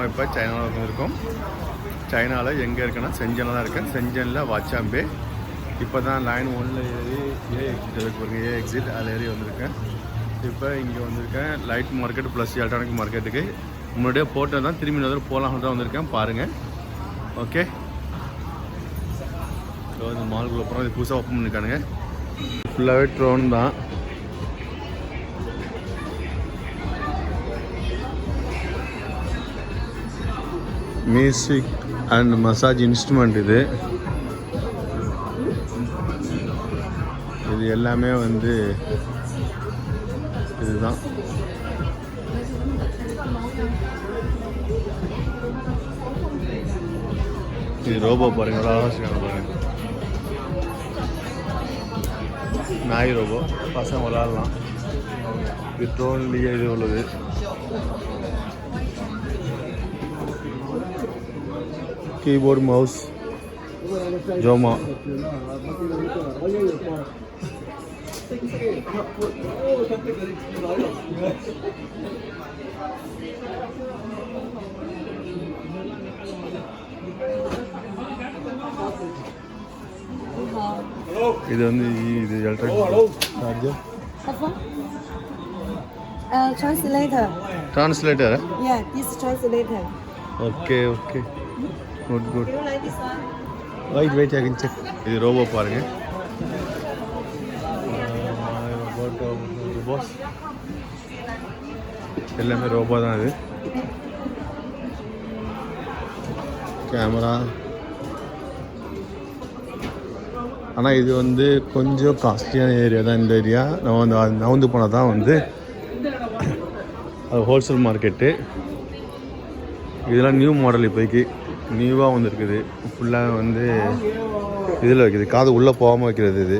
நம்ம இப்போ சைனாவில் இருக்கோம். சைனாவில் எங்கே இருக்குன்னா செஞ்சனில் தான் இருக்கேன். செஞ்சனில் வாச்சாம்பே இப்போ தான் லைன் ஒன்றில் ஏறி ஏ எக்ஸிட் இருக்கு பாருங்க. ஏ எக்ஸிட் அதில் ஏறி வந்திருக்கேன். இப்போ இங்கே வந்திருக்கேன். லைட் மார்க்கெட் ப்ளஸ் எலக்ட்ரானிக் மார்க்கெட்டுக்கு முன்னாடியே போட்டது தான். திரும்பி இன்னொரு போகலாம்னு தான் வந்திருக்கேன். பாருங்கள் ஓகே ஸோ இந்த மால்குள்ளே போகிறோம் இது புதுசாக ஓப்பன் பண்ணிருக்கானுங்க. ஃபுல்லாகவே ட்ரோன் தான். மியூசிக் அண்ட் மசாஜ் இன்ஸ்ட்ருமெண்ட் இது. இது எல்லாமே வந்து இதுதான். இது ரோபோ பாருங்க பாருங்க. நாய் ரோபோ பசங்க விளாட்லாம். இது ட்ரோன்லேயே இது உள்ளது. கீபோர்டு மவுஸ் ஜோமா இது வந்து இது electric charger Papa? Uh, translator. Translator Yeah, this translator. Okay okay good good Do you like this one? Wait wait I check இது ரோபோ பாருங்க. பாஸ் எல்லாமே ரோபோ தான் இது. கேமரா ஆனால் இது வந்து கொஞ்சம் காஸ்ட்லியான ஏரியா தான் இந்த ஏரியா நம்ம வந்து அது நவுந்து போனால் தான் வந்து அது ஹோல்சேல் மார்க்கெட்டு இதெல்லாம் நியூ மாடல் இப்போதைக்கு. நியூவாக வந்துருக்குது ஃபுல்லாக வந்து இதில் வைக்குது. காது உள்ளே போகாமல் வைக்கிறது இது.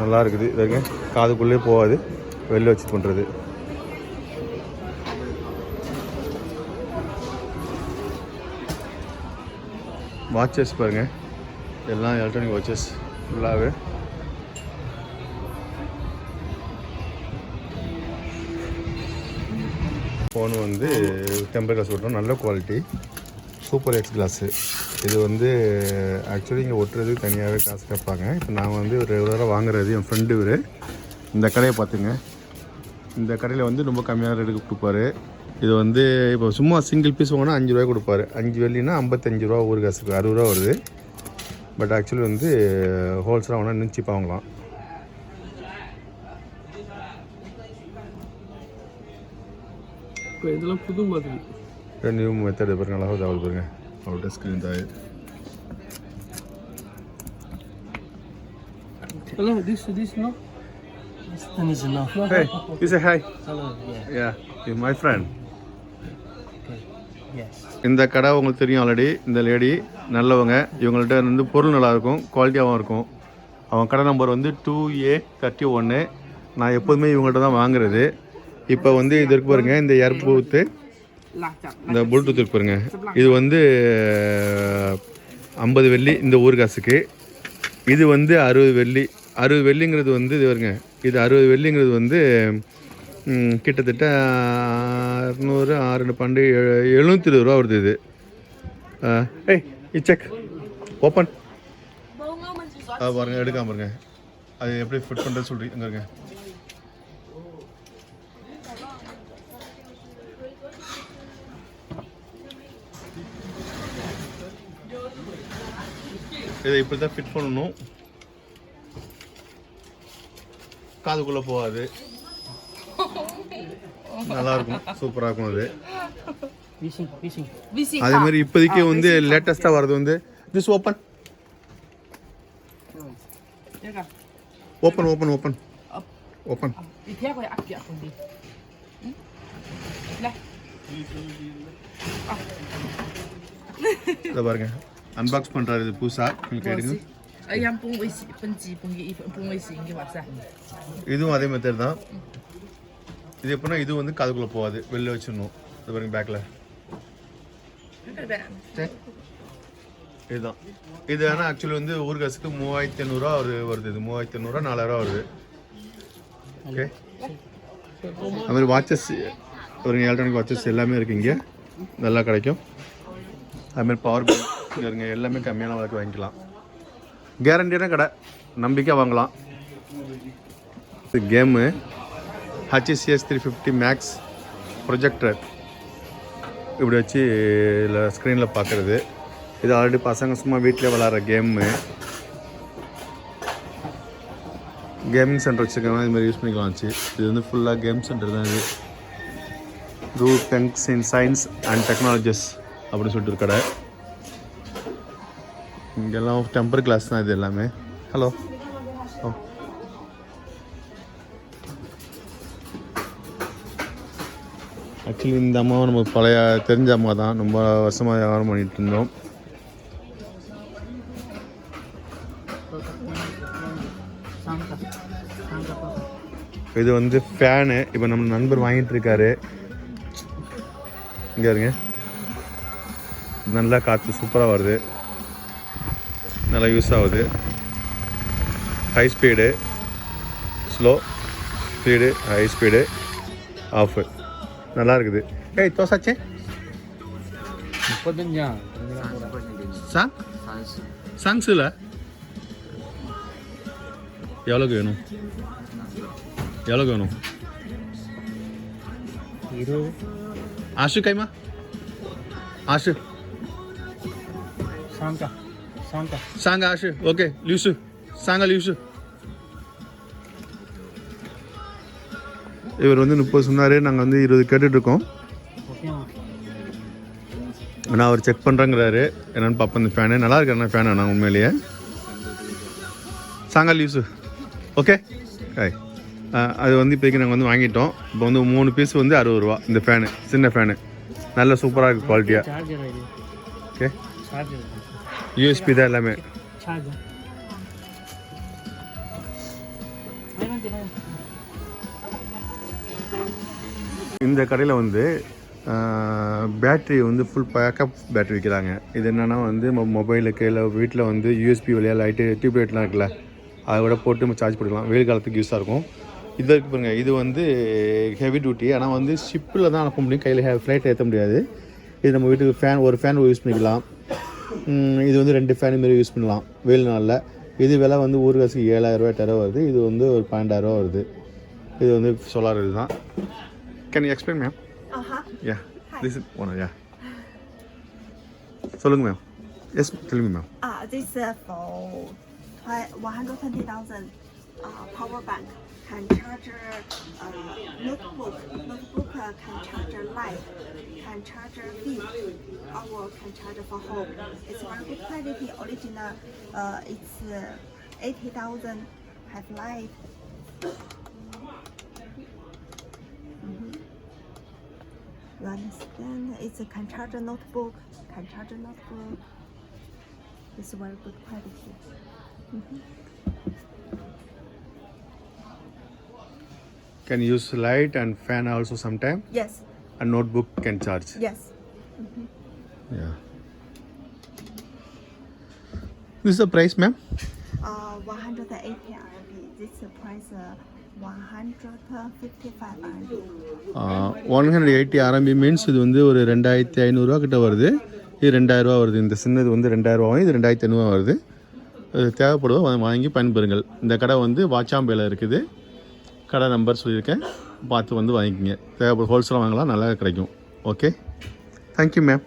நல்லா இருக்குது. இதுங்க காதுக்குள்ளே போகாது. வெளில வச்சு பண்ணுறது வாட்சஸ் பாருங்கள் எல்லாம் எலக்ட்ரானிக் வாட்சஸ் ஃபுல்லாகவே ஃபோன் வந்து டெம்பர் கிளாஸ் ஓட்டணும் நல்ல குவாலிட்டி சூப்பர் எக்ஸ் கிளாஸு இது வந்து ஆக்சுவலி இங்கே ஒட்டுறதுக்கு தனியாகவே காசு கேட்பாங்க. இப்போ நான் வந்து ரெகுலராக வாங்குறது என் ஃப்ரெண்டு இவர். இந்த கடையை பார்த்துங்க. இந்த கடையில் வந்து ரொம்ப கம்மியான ரேட்டுக்கு கொடுப்பாரு. இது வந்து இப்போ சும்மா சிங்கிள் பீஸ் வாங்கினா அஞ்சு ரூபாய் கொடுப்பாரு. அஞ்சு வெள்ளினா ஐம்பத்தஞ்சு ரூபா ஒரு காசுக்கு அறுபது ரூபா வருது. பட் ஆக்சுவலி வந்து ஹோல்சேலாக வாங்கினா இன்னும் சீப்பாக வாங்கலாம். இப்போ இதெல்லாம் புது மாதிரி நியூ மெத்தட் பாருங்க அழகாக தகவல் பாருங்க அவர்கிட்ட ஸ்க்ரீன் தாய் Hello, this this no? This one is enough. Hey, you say hi. Hello, yeah. Yeah, you're my friend. Yes. இந்த கடை உங்களுக்கு தெரியும் ஆல்ரெடி இந்த லேடி நல்லவங்க இவங்கள்ட்ட வந்து பொருள் நல்லா இருக்கும் குவாலிட்டியாகவும் இருக்கும் அவங்க கடை நம்பர் வந்து டூ ஏ தேர்ட்டி ஒன்று நான் எப்போதுமே இவங்கள்ட்ட தான் வாங்குறது இப்போ வந்து இது இருக்கு பாருங்க இந்த ஏர்பூத்து இந்த ப்ளூடூத் இருக்கு பாருங்க. இது வந்து ஐம்பது வெள்ளி இந்த ஊர் காசுக்கு. இது வந்து அறுபது வெள்ளி. அறுபது வெள்ளிங்கிறது வந்து இது வருங்க இது அறுபது வெள்ளிங்கிறது வந்து கிட்டத்தட்ட அறுநூறு ஆறு பன்னெண்டு எழு- எழுநூத்தி இருபது ரூபா வருது இது. ஏய் இச்சக் ஓப்பன் பாருங்க எடுக்காம பாருங்க. அது எப்படி ஃபிட் பண்ணுறது சொல்றீங்க இங்க இருங்க இதை இப்படி தான் ஃபிட் பண்ணணும். காதுக்குள்ளே போகாது. நல்லா இருக்கும் சூப்பராக இருக்கும் அது. அதே மாதிரி இப்போதைக்கு வந்து லேட்டஸ்ட்டாக வர்றது வந்து this open open open open open இதை பாருங்க. அன்பாக்ஸ் பண்ணுறாரு இது புதுசாக உங்களுக்கு எடுங்க. இதுவும் அதே மெத்தட் தான். இது எப்படின்னா இது வந்து காதுக்குள்ளே போகாது. வெளில வச்சிடணும். இது பாருங்க பேக்கில் இதுதான். இது ஆனால் ஆக்சுவலி வந்து ஊர் காசுக்கு மூவாயிரத்தி ஐநூறுரூவா வருது. இது மூவாயிரத்தி ஐநூறுரூவா நாலாயிரரூவா வருது. ஓகே அது மாதிரி வாட்சஸ் ஒரு எலக்ட்ரானிக் வாட்சஸ் எல்லாமே இருக்குது இங்கே. நல்லா கிடைக்கும். அதுமாதிரி பவர் பேங்க் இங்கே இருங்க எல்லாமே கம்மியான விலைக்கு வாங்கிக்கலாம். கேரண்டியான கடை. நம்பிக்கையாக வாங்கலாம். இது game. HSCS three fifty max projector இப்படி வச்சு இதில் ஸ்க்ரீனில் பார்க்குறது இது ஆல்ரெடி பசங்க சும்மா வீட்டில் விளாட்ற கேமு. கேமிங் சென்டர் வச்சுருக்காங்க இது மாதிரி யூஸ் பண்ணிக்கலாம் வச்சு. இது வந்து ஃபுல்லாக கேம் சென்டர் தான் இது. ரூ டென்ஸ் இன் சயின்ஸ் அண்ட் டெக்னாலஜிஸ் அப்படின்னு சொல்லிட்டு ஒரு கடை. இங்கெல்லாம் டெம்பர் கிளாஸ் தான் இது எல்லாமே. ஹலோ ஓ ஆக்சுவலி இந்த அம்மாவும் நமக்கு பழைய தெரிஞ்ச அம்மா தான். ரொம்ப வருஷமாக வியாபாரம் பண்ணிட்டு இருந்தோம். இது வந்து ஃபேனு இப்போ நம்ம நண்பர் வாங்கிட்டு இருக்காரு. இங்கே இருங்க. நல்லா காற்று சூப்பராக வருது. நல்லா யூஸ் ஆகுது. High speed slow speed high speed off நல்லா இருக்குது. ஏய் தோசாச்சே? முப்பத்தஞ்சா? சாங் சாங்ஸில் எவ்வளோக்கு வேணும்? எவ்வளோக்கு வேணும்? இருபது. ஆஷு கைமா ஆஷு. சாந்தா சாந்தா சாங்க ஆஷு ஓகே லியூசு சாங்க லியூசு இவர் வந்து முப்பது சொன்னார் நாங்கள் வந்து இருபது கேட்டுட்ருக்கோம். ஆனால் அவர் செக் பண்ணுறேங்கிறாரு என்னென்னு பார்ப்போம் இந்த ஃபேனு நல்லா இருக்கு ஃபேன் ஆனால் உண்மையிலேயே. சாங்க லியூஸு ஓகே ஹாய் அது வந்து இப்போதைக்கு நாங்கள் வந்து வாங்கிட்டோம். இப்போ வந்து மூணு பீஸ் வந்து அறுபது ரூபா இந்த ஃபேனு சின்ன ஃபேனு நல்ல சூப்பராக இருக்குது குவாலிட்டியாக ஓகே சார்ஜர் யூஎஸ்பி தான் எல்லாமே. சார்ஜர் இந்த கடையில் வந்து பேட்ரி வந்து ஃபுல் பேக்கப் பேட்ரி விற்கிறாங்க இது என்னென்னா வந்து மொபைலுக்கு இல்லை வீட்டில் வந்து யூஎஸ்பி வழியாக லைட்டு டியூப் லைட்லாம் இருக்குல்ல அதை விட போட்டு நம்ம சார்ஜ் பண்ணிக்கலாம். வெயில் காலத்துக்கு யூஸாக இருக்கும். இது இருக்கு பாருங்க இது வந்து ஹெவி டியூட்டி ஆனால் வந்து ஷிப்பில் தான் அனுப்ப முடியும். கையில் ஃப்ளைட் ஏற்ற முடியாது. இது நம்ம வீட்டுக்கு ஃபேன் ஒரு ஃபேன் யூஸ் பண்ணிக்கலாம். இது வந்து ரெண்டு ஃபேன் மாரி யூஸ் பண்ணலாம் வெயில் நாளில் இது விலை வந்து ஊர் காசுக்கு ஏழாயிரரூவா எட்டாயிரரூவா வருது. இது வந்து ஒரு பன்னெண்டாயிரரூவா வருது. இது வந்து சோலார் இதுதான் can you explain ma'am. Yeah this one yeah சொல்லுங்க மேம் எஸ் சொல்லுங்க ma'am uh, for twi- 120,000 uh, power bank. Can charge uh, notebook. Notebook uh, can charge light, can charge feed, or can charge for home. It's very good quality, original. Uh, it's uh, 80,000 have light. Mhm. You understand? It's a can charge notebook, can charge notebook. It's very good quality. Can use light and fan also sometime Yes, note can charge yes. Yeah this the price ma'am Uh, 180 RMB. This is the price uh, 155 RMB. One hundred eighty RMB means இது வந்து ஒரு ரெண்டாயிரத்தி ஐநூறுரூவா கிட்ட வருது. இது ரெண்டாயிரரூவா வருது. இந்த சின்னது வந்து ரெண்டாயிரரூவா இது ரெண்டாயிரத்தி ஐநூறுவா வருது. அது தேவைப்படுவோ வா- வாங்கி பயன்பெறுங்கள். இந்த கடை வந்து வாச்சாம்பேல இருக்குது. கடை நம்பர் சொல்லியிருக்கேன். பார்த்து வந்து வாங்கிக்கோங்க. தேவைப்படும் ஹோல்சேலாக வாங்கலாம் நல்லா கிடைக்கும். Okay thank you ma'am